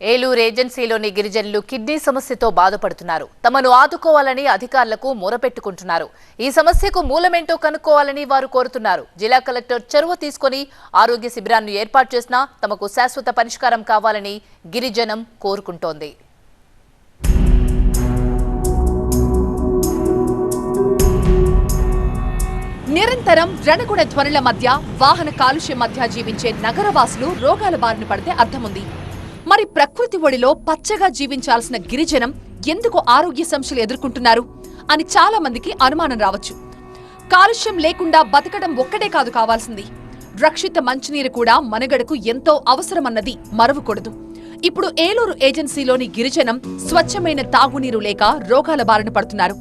ఏలూరు ఏజెన్సీలోని గిరిజనులు కిడ్నీ సమస్యతో బాధపడుతున్నారు. తమను ఆదుకోవాలని అధికారులకు మొరపెట్టుకుంటున్నారు. ఈ సమస్యకు మూలమేంటో కనుక్కోవాలని వారు కోరుతున్నారు. జిల్లా కలెక్టర్ చొరవ తీసుకొని ఆరోగ్య శిబిరాన్ని ఏర్పాటు చేసినా తమకు శాశ్వత పరిష్కారం కావాలని గిరిజనం కోరుకుంటోంది. నిరంతరం రణగుణ ధ్వనుల మధ్య వాహన కాలుష్యం మధ్య జీవించే నగరవాసులు రోగాల బారిన పడితే అర్థముంది. మరి ప్రకృతి ఒడిలో పచ్చగా జీవించాల్సిన గిరిజనం ఎందుకు ఆరోగ్య సమస్యలు ఎదుర్కొంటున్నారు అని చాలా మందికి అనుమానం రావచ్చు. కాలుష్యం లేకుండా బతకడం ఒక్కటే కాదు కావాల్సింది. రక్షిత మంచినీరు కూడా మనగడకు ఎంతో అవసరమన్నది మరవకూడదు. ఇప్పుడు ఏలూరు ఏజెన్సీలోని గిరిజనం స్వచ్ఛమైన తాగునీరు లేక రోగాల బారిన పడుతున్నారు.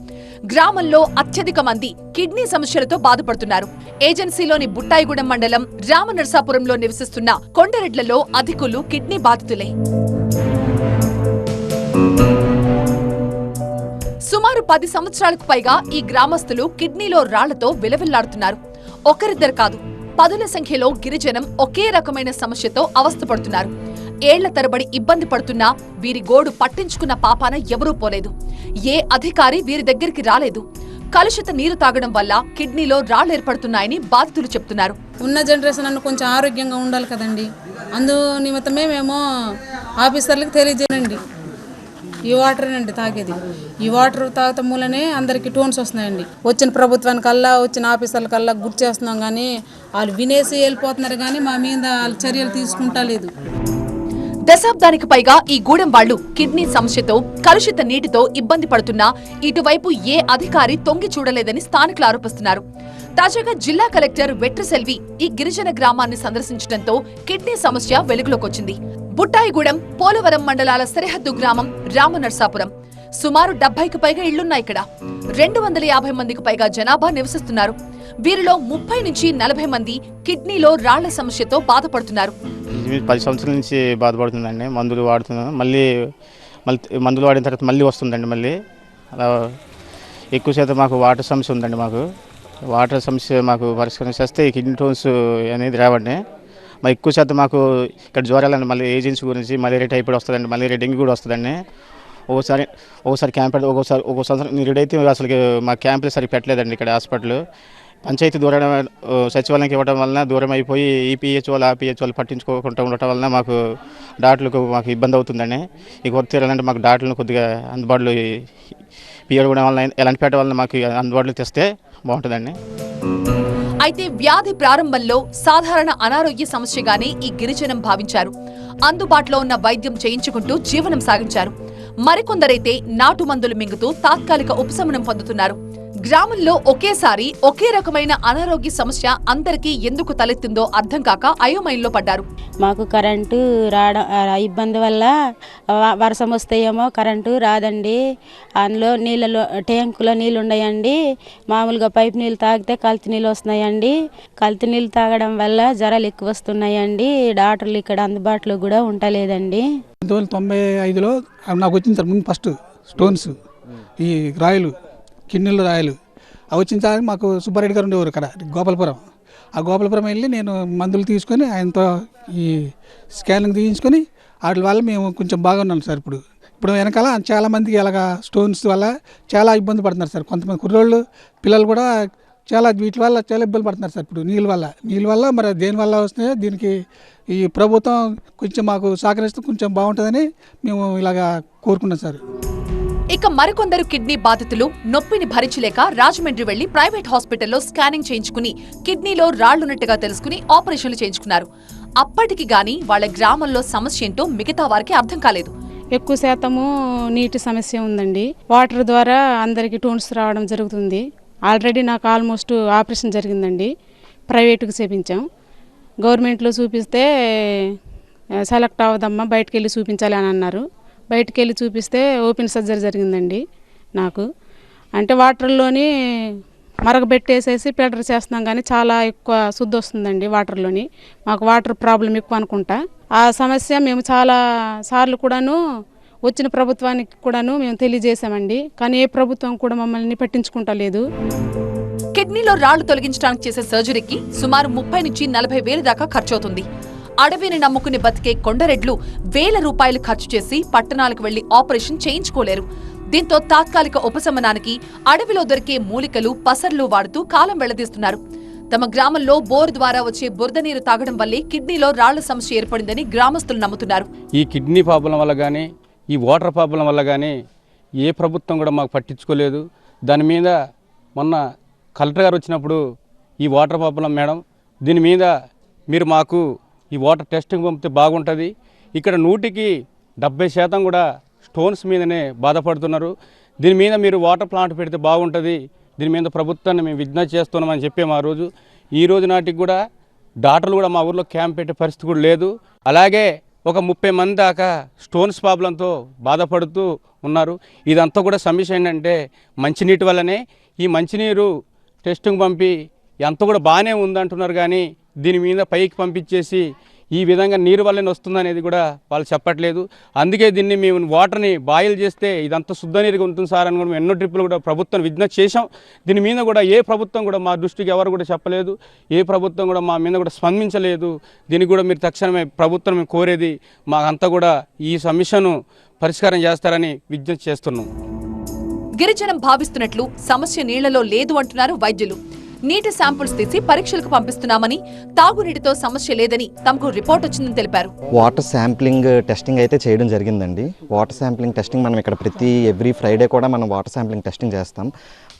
గ్రామంలో అత్యధిక మంది కిడ్నీ సమస్యలతో బాధపడుతున్నారు. ఏజెన్సీలోని బుట్టాయిగూడెం మండలం రామనర్సాపురంలో నివసిస్తున్న కొండరెడ్లలో అధికులు కిడ్నీ బాధితులే. సుమారు పది సంవత్సరాలకు పైగా ఈ గ్రామస్తులు కిడ్నీలో రాళ్ళతో విలవిల్లాడుతున్నారు. ఒకరిద్దరు కాదు పదుల సంఖ్యలో గిరిజనం ఒకే రకమైన సమస్యతో అవస్థపడుతున్నారు. ఏళ్ళ తరబడి ఇబ్బంది పడుతున్నా వీరి గోడు పట్టించుకున్న పాపాన ఎవరూ పోలేదు. ఏ అధికారి వీరి దగ్గరికి రాలేదు. కలుషిత నీరు తాగడం వల్ల కిడ్నీలో రాళ్ళు ఏర్పడుతున్నాయని బాధితులు చెప్తున్నారు. ఉన్న జనరేషన్ అన్న కొంచెం ఆరోగ్యంగా ఉండాలి కదండి. అందు నిమిత్తమే మేము ఆఫీసర్లకు తెలియజేయండి. ఈ వాటరేనండి తాగేది. ఈ వాటర్ తాగటం మూలనే అందరికీ టోన్స్ వస్తున్నాయండి. వచ్చిన ప్రభుత్వానికల్లా వచ్చిన ఆఫీసర్లకల్లా గుర్తు చేస్తున్నాం కానీ వాళ్ళు వినేసి వెళ్ళిపోతున్నారు కానీ మా మీద వాళ్ళు చర్యలు తీసుకుంటా లేదు. దశాబ్దానికి పైగా ఈ గూడెం వాళ్ళు కిడ్నీ సమస్యతో కలుషిత నీటితో ఇబ్బంది పడుతున్నా ఇటువైపు ఏ అధికారి తొంగి చూడలేదని స్థానికులు ఆరోపిస్తున్నారు. తాజాగా జిల్లా కలెక్టర్ వెట్రసెల్వి ఈ గిరిజన గ్రామాన్ని సందర్శించడంతో కిడ్నీ సమస్య వెలుగులోకొచ్చింది. బుట్టాయిగూడెం పోలవరం మండలాల సరిహద్దు గ్రామం రామనర్సాపురం. సుమారు డెబ్బైకి పైగా ఇళ్ళున్నాయి ఇక్కడ. రెండు వందల యాభై మందికి పైగా జనాభా నివసిస్తున్నారు. వీరిలో ముప్పై నుంచి నలభై మంది కిడ్నీలో రాళ్ళ సమస్యతో బాధపడుతున్నారు. పది సంవత్సరాల నుంచి బాధపడుతుందండి. మందులు వాడుతున్నాను మళ్ళీ మళ్ళీ మందులు వాడిన తర్వాత మళ్ళీ వస్తుందండి మళ్ళీ. అలా ఎక్కువ శాతం మాకు వాటర్ సమస్య ఉందండి మాకు. వాటర్ సమస్య మాకు పరిష్కారం చేస్తే ఈ కిడ్నీ టోన్స్ అనేది రావండి. మరి ఎక్కువ శాతం మాకు ఇక్కడ జ్వరాలండి మళ్ళీ ఏజెన్సీ గురించి మలేరియా టైఫాయిడ్ వస్తుందండి. మలేరియా డెంగ్యూ కూడా వస్తుందండి. ఒకసారి ఒకసారి క్యాంప్ పెడితే ఒక్కోసారి ఒక్కో సంవత్సరం నీరుడైతే అసలు మా క్యాంపులు సరి పెట్టలేదండి ఇక్కడ హాస్పిటల్. పంచాయతీ దూరం ఆ, సచివాలయానికి ఇవ్వడం వలన దూరం అయిపోయి ఈ వాళ్ళు ఆ పిహెచ్ వాళ్ళు పట్టించుకోకుండా ఉండటం వలన మాకు డాక్టర్లకు మాకు ఇబ్బంది అవుతుందండి. ఈ కొత్త తీరాలంటే మాకు డాక్టర్లను కొద్దిగా అందుబాటులో పిఎడ్ కూడా వలన ఎలాంటి పెట్టడం వలన మాకు అందుబాటులో తెస్తే బాగుంటుందండి. అయితే వ్యాధి ప్రారంభంలో సాధారణ అనారోగ్య సమస్యగానే ఈ గిరిజనం భావించారు. అందుబాటులో ఉన్న వైద్యం చేయించుకుంటూ జీవనం సాగించారు. మరికొందరైతే నాటు మందులు మింగుతూ తాత్కాలిక ఉపశమనం పొందుతున్నారు. గ్రామంలో ఒకేసారి ఒకే రకమైన అనారోగ్య సమస్య అందరికీ ఎందుకు తలెత్తిందో అర్థం కాక అయోమయంలో పడ్డారు. మాకు కరెంటు రావడం ఇబ్బంది వల్ల వర్షం వస్తాయేమో కరెంటు రాదండి. అందులో నీళ్ళలో ట్యాంకులో నీళ్ళు ఉన్నాయండి మామూలుగా పైప్ నీళ్ళు తాగితే కల్తీ నీళ్ళు వస్తున్నాయండి. కల్తీ నీళ్ళు తాగడం వల్ల జ్వరాలు ఎక్కువ వస్తున్నాయండి. డాక్టర్లు ఇక్కడ అందుబాటులో కూడా ఉండలేదండి. పంతొమ్మిది వందల తొంభై ఐదులో నాకు వచ్చింది సార్ ముందు ఫస్ట్ స్టోన్స్ ఈ రాయలు. కిన్నెల రాయలు. అవి వచ్చిన తర్వాత మాకు సుబ్బారెడ్డి గారు ఉండేవారు ఇక్కడ గోపాలపురం. ఆ గోపాలపురం వెళ్ళి నేను మందులు తీసుకొని ఆయనతో ఈ స్కానింగ్ తీయించుకొని వాటి వల్ల మేము కొంచెం బాగున్నాం సార్ ఇప్పుడు. ఇప్పుడు వెనకాల చాలామందికి ఇలాగ స్టోన్స్ వల్ల చాలా ఇబ్బంది పడుతున్నారు సార్. కొంతమంది కుర్రోళ్ళు పిల్లలు కూడా చాలా వీటి వల్ల చాలా ఇబ్బంది పడుతున్నారు సార్ ఇప్పుడు నీళ్ళ వల్ల. నీళ్ళ వల్ల మరి దేని వల్ల వస్తున్నాయో దీనికి ఈ ప్రభుత్వం కొంచెం మాకు సహకరిస్తే కొంచెం బాగుంటుందని మేము ఇలాగా కోరుకున్నాం సార్. ఇక మరికొందరు కిడ్నీ బాధితులు నొప్పిని భరించలేక రాజమండ్రి వెళ్ళి ప్రైవేట్ హాస్పిటల్లో స్కానింగ్ చేయించుకుని కిడ్నీలో రాళ్ళున్నట్టుగా తెలుసుకుని ఆపరేషన్లు చేయించుకున్నారు. అప్పటికి గాని వాళ్ళ గ్రామంలో సమస్య ఏంటో మిగతా వారికి అర్థం కాలేదు. ఎక్కువ శాతము నీటి సమస్య ఉందండి. వాటర్ ద్వారా అందరికీ టోన్స్ రావడం జరుగుతుంది. ఆల్రెడీ నాకు ఆల్మోస్ట్ ఆపరేషన్ జరిగిందండి. ప్రైవేటుకి చేపించాం. గవర్నమెంట్లో చూపిస్తే సెలెక్ట్ అవ్వదమ్మా బయటకు వెళ్ళి చూపించాలి అని అన్నారు. బయటికి వెళ్ళి చూపిస్తే ఓపెన్ సర్జరీ జరిగిందండి నాకు. అంటే వాటర్లోని మరగబెట్టేసేసి ఫిల్టర్ చేస్తున్నాం కానీ చాలా ఎక్కువ శుద్ధి వస్తుందండి వాటర్లోని. మాకు వాటర్ ప్రాబ్లం ఎక్కువ అనుకుంటా. ఆ సమస్య మేము చాలా సార్లు కూడాను వచ్చిన ప్రభుత్వానికి కూడాను మేము తెలియజేశామండి. కానీ ఏ ప్రభుత్వం కూడా మమ్మల్ని పట్టించుకుంటా లేదు కిడ్నీలో రాళ్ళు తొలగించడానికి చేసే సర్జరీకి సుమారు ముప్పై నుంచి నలభై వేలు దాకా ఖర్చవుతుంది. అడవిని నమ్ముకుని బతికే కొండరెడ్లు వేల రూపాయలు ఖర్చు చేసి పట్టణాలకు వెళ్ళి ఆపరేషన్ చేయించుకోలేరు. దీంతో తాత్కాలిక ఉపశమనానికి అడవిలో దొరికే మూలికలు పసర్లు వాడుతూ కాలం వెళ్ళదీస్తున్నారు. తమ గ్రామంలో బోర్ ద్వారా వచ్చే బురద నీరు తాగడం వల్లే కిడ్నీలో రాళ్ళ సమస్య ఏర్పడిందని గ్రామస్తులు నమ్ముతున్నారు. ఈ కిడ్నీ ప్రాబ్లం వల్ల కానీ ఈ వాటర్ ప్రాబ్లం వల్ల కానీ ఏ ప్రభుత్వం కూడా మాకు పట్టించుకోలేదు. దాని మీద మొన్న కలెక్టర్ గారు వచ్చినప్పుడు ఈ వాటర్ ప్రాబ్లం మేడం దీని మీద మీరు మాకు ఈ వాటర్ టెస్టింగ్ పంపితే బాగుంటుంది. ఇక్కడ నూటికి డెబ్బై శాతం కూడా స్టోన్స్ మీదనే బాధపడుతున్నారు. దీని మీద మీరు వాటర్ ప్లాంట్ పెడితే బాగుంటుంది. దీని మీద ప్రభుత్వాన్ని మేము విజ్ఞప్తి చేస్తున్నామని చెప్పాము ఆ రోజు. ఈ రోజు నాటికి కూడా డాక్టర్లు కూడా మా ఊర్లో క్యాంప్ పెట్టే పరిస్థితి కూడా లేదు. అలాగే ఒక ముప్పై మంది దాకా స్టోన్స్ ప్రాబ్లంతో బాధపడుతూ ఉన్నారు. ఇదంతా కూడా సమస్య ఏంటంటే మంచినీటి వల్లనే ఈ మంచినీరు టెస్టింగ్ పంపి ఎంత కూడా బాగానే ఉందంటున్నారు కానీ దీని మీద పైకి పంపించేసి ఈ విధంగా నీరు వల్లనే వస్తుందనేది కూడా వాళ్ళు చెప్పట్లేదు. అందుకే దీన్ని మేము వాటర్ని బాయిల్ చేస్తే ఇదంతా శుద్ధ నీరుగా ఉంటుంది సార్ అని కూడా ఎన్నో ట్రిప్పులు కూడా ప్రభుత్వం విజ్ఞప్తి చేశాం. దీని మీద కూడా ఏ ప్రభుత్వం కూడా మా దృష్టికి ఎవరు కూడా చెప్పలేదు. ఏ ప్రభుత్వం కూడా మా మీద కూడా స్పందించలేదు. దీనికి కూడా మీరు తక్షణమే ప్రభుత్వం మేము కోరేది మాకంతా కూడా ఈ సమస్యను పరిష్కారం చేస్తారని విజ్ఞప్తి చేస్తున్నాం. గిరిజనం భావిస్తున్నట్లు సమస్య నీళ్ళలో లేదు అంటున్నారు వైద్యులు. నీటి శాంపుల్స్ తీసి పరీక్షలకు పంపిస్తున్నామని తాగునీటితో సమస్య లేదని తమకు రిపోర్ట్ వచ్చిందని తెలిపారు. వాటర్ శాంప్లింగ్ uh, టెస్టింగ్ అయితే చేయడం జరిగిందండి. వాటర్ శాంప్లింగ్ టెస్టింగ్ మనం ఇక్కడ ప్రతి ఎవ్రీ ఫ్రైడే కూడా మనం వాటర్ శాంప్లింగ్ టెస్టింగ్ చేస్తాం.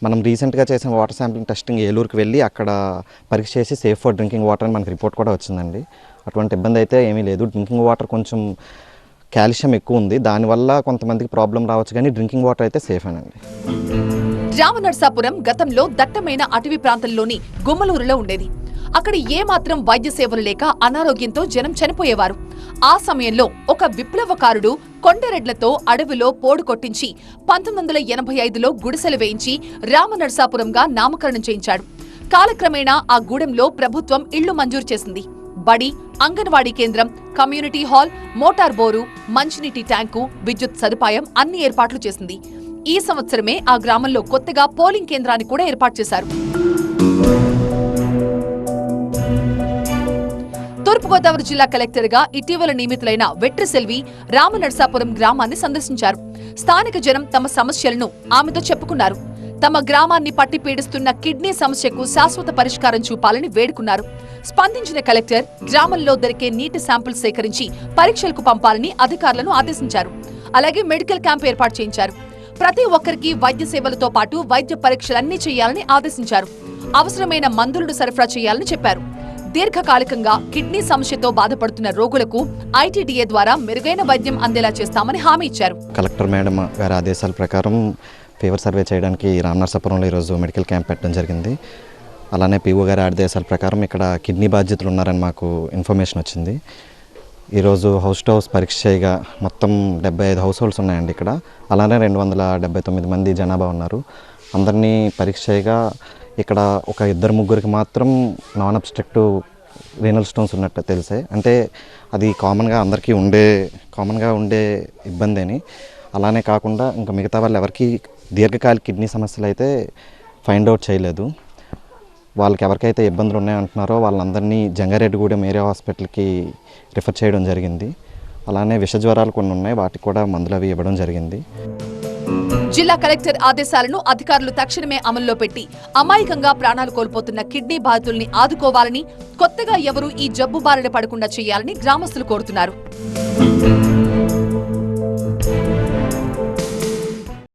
మనం రీసెంట్గా చేసిన వాటర్ శాంప్లింగ్ టెస్టింగ్ ఏలూరుకి వెళ్ళి అక్కడ పరీక్ష చేసి సేఫ్ ఫర్ డ్రింకింగ్ వాటర్ అని మనకి రిపోర్ట్ కూడా వచ్చిందండి. అటువంటి ఇబ్బంది అయితే ఏమీ లేదు. డ్రింకింగ్ వాటర్ కొంచెం కాల్షియం ఎక్కువ ఉంది. దానివల్ల కొంతమందికి ప్రాబ్లం రావచ్చు కానీ డ్రింకింగ్ వాటర్ అయితే సేఫ్ అనండి. రామనర్సాపురం గతంలో దట్టమైన అటవీ ప్రాంతంలోని గుమ్మలూరులో ఉండేది. అక్కడ ఏ మాత్రం వైద్య సేవలు లేక అనారోగ్యంతో జనం చనిపోయేవారు. ఆ సమయంలో ఒక విప్లవకారుడు కొండరెడ్లతో అడవిలో పోడు కొట్టించి పంతొమ్మిది వందల ఎనభై ఐదులో గుడిసెలు వేయించి రామనర్సాపురంగా నామకరణం చేయించాడు. కాలక్రమేణా ఆ గూడెంలో ప్రభుత్వం ఇళ్ళు మంజూరు చేసింది. బడి అంగన్వాడీ కేంద్రం కమ్యూనిటీ హాల్ మోటార్ బోరు మంచినీటి ట్యాంకు విద్యుత్ సదుపాయం అన్ని ఏర్పాట్లు చేసింది. ఈ సంవత్సరమే ఆ గ్రామంలో కొత్తగా పోలింగ్ కేంద్రాన్ని కూడా ఏర్పాటు చేశారు. తూర్పుగోదావరి జిల్లా కలెక్టర్గా ఇటీవల నియమితులైన వెట్రిసెల్వి రామనర్సాపురం గ్రామాన్ని సందర్శించారు. స్థానిక జనం తమ సమస్యలను ఆమెతో చెప్పుకున్నారు. తమ గ్రామాన్ని పట్టి పీడిస్తున్న కిడ్నీ సమస్యకు శాశ్వత పరిష్కారం చూపాలని వేడుకున్నారు. స్పందించిన కలెక్టర్ గ్రామంలో దొరికే నీటి శాంపిల్ సేకరించి పరీక్షలకు పంపాలని అధికారులను ఆదేశించారు. అలాగే మెడికల్ క్యాంప్ ఏర్పాటు చేయించారు. ప్రతి ఒక్కరికి వైద్య సేవలతో పాటు వైద్య పరీక్షలన్నీ చేయాలని ఆదేశించారు. అవసరమైన మందులను సరఫరా చేయాలని చెప్పారు. దీర్ఘకాలికంగా కిడ్నీ సమస్యతో బాధపడుతున్న రోగులకు ఐటీడీఏ ద్వారా మెరుగైన వైద్యం అందేలా చేస్తామని హామీ ఇచ్చారు. కలెక్టర్ మేడం గారి ఆదేశాల ప్రకారం ఫీవర్ సర్వే చేయడానికి రామనరసాపురంలో ఈరోజు మెడికల్ క్యాంప్ పెట్టడం జరిగింది. అలానే పీఓ గారి ఆదేశాల ప్రకారం ఇక్కడ కిడ్నీ బాధ్యతలు ఉన్నారని మాకు ఇన్ఫర్మేషన్ వచ్చింది. ఈరోజు హౌస్ టు హౌస్ పరీక్షగా మొత్తం డెబ్బై ఐదు హౌస్ హోల్డ్స్ ఉన్నాయండి ఇక్కడ. అలానే రెండు వందల డెబ్బై తొమ్మిది మంది జనాభా ఉన్నారు. అందరినీ పరీక్ష ఇక్కడ ఒక ఇద్దరు ముగ్గురికి మాత్రం నాన్ అబ్స్ట్రక్టివ్ రీనల్ స్టోన్స్ ఉన్నట్టు తెలిసే. అంటే అది కామన్గా అందరికీ ఉండే కామన్గా ఉండే ఇబ్బంది అని. అలానే కాకుండా ఇంకా మిగతా వాళ్ళు ఎవరికి దీర్ఘకాలిక కిడ్నీ సమస్యలు అయితే ఫైండ్ అవుట్ చేయలేదు. వాళ్ళకి ఎవరికైతే ఇబ్బందులు ఉన్నాయంటున్నారో వాళ్ళందరినీ జంగారెడ్డిగూడెం ఏరియా హాస్పిటల్కి రిఫర్ చేయడం జరిగింది. అలానే విష జ్వరాలు కొన్ని ఉన్నాయి వాటికి కూడా మందులు అవి ఇవ్వడం జరిగింది. జిల్లా కలెక్టర్ ఆదేశాలను అధికారులు తక్షణమే అమల్లో పెట్టి అమాయకంగా ప్రాణాలు కోల్పోతున్న కిడ్నీ బాధితుల్ని ఆదుకోవాలని కొత్తగా ఎవరూ ఈ జబ్బు బారిన పడకుండా చేయాలని గ్రామస్తులు కోరుతున్నారు.